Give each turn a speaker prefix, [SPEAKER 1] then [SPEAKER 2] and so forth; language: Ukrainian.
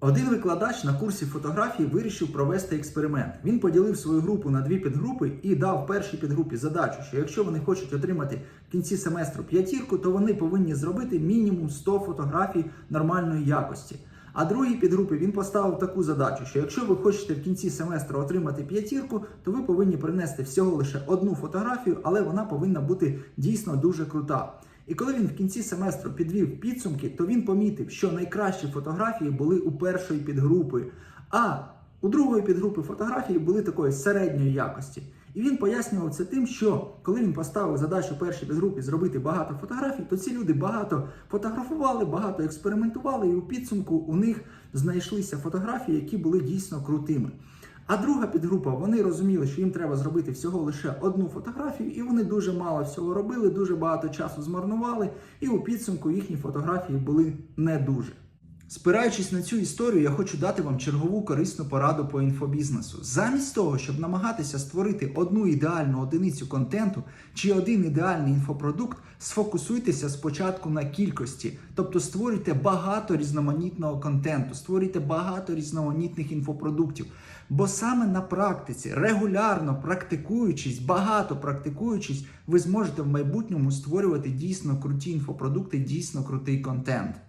[SPEAKER 1] Один викладач на курсі фотографії вирішив провести експеримент. Він поділив свою групу на дві підгрупи і дав першій підгрупі задачу, що якщо вони хочуть отримати в кінці семестру п'ятірку, то вони повинні зробити мінімум 100 фотографій нормальної якості. А другій підгрупі він поставив таку задачу, що якщо ви хочете в кінці семестру отримати п'ятірку, то ви повинні принести всього лише одну фотографію, але вона повинна бути дійсно дуже крута. І коли він в кінці семестру підвів підсумки, то він помітив, що найкращі фотографії були у першої підгрупи, а у другої підгрупи фотографії були такої середньої якості. І він пояснював це тим, що коли він поставив задачу першій підгрупі зробити багато фотографій, то ці люди багато фотографували, багато експериментували, і у підсумку у них знайшлися фотографії, які були дійсно крутими. А друга підгрупа, вони розуміли, що їм треба зробити всього лише одну фотографію, і вони дуже мало всього робили, дуже багато часу змарнували, і у підсумку їхні фотографії були не дуже. Спираючись на цю історію, я хочу дати вам чергову корисну пораду по інфобізнесу. Замість того, щоб намагатися створити одну ідеальну одиницю контенту чи один ідеальний інфопродукт, сфокусуйтеся спочатку на кількості, тобто створюйте багато різноманітного контенту, створюйте багато різноманітних інфопродуктів. Бо саме на практиці, регулярно практикуючись, багато практикуючись, ви зможете в майбутньому створювати дійсно круті інфопродукти, дійсно крутий контент.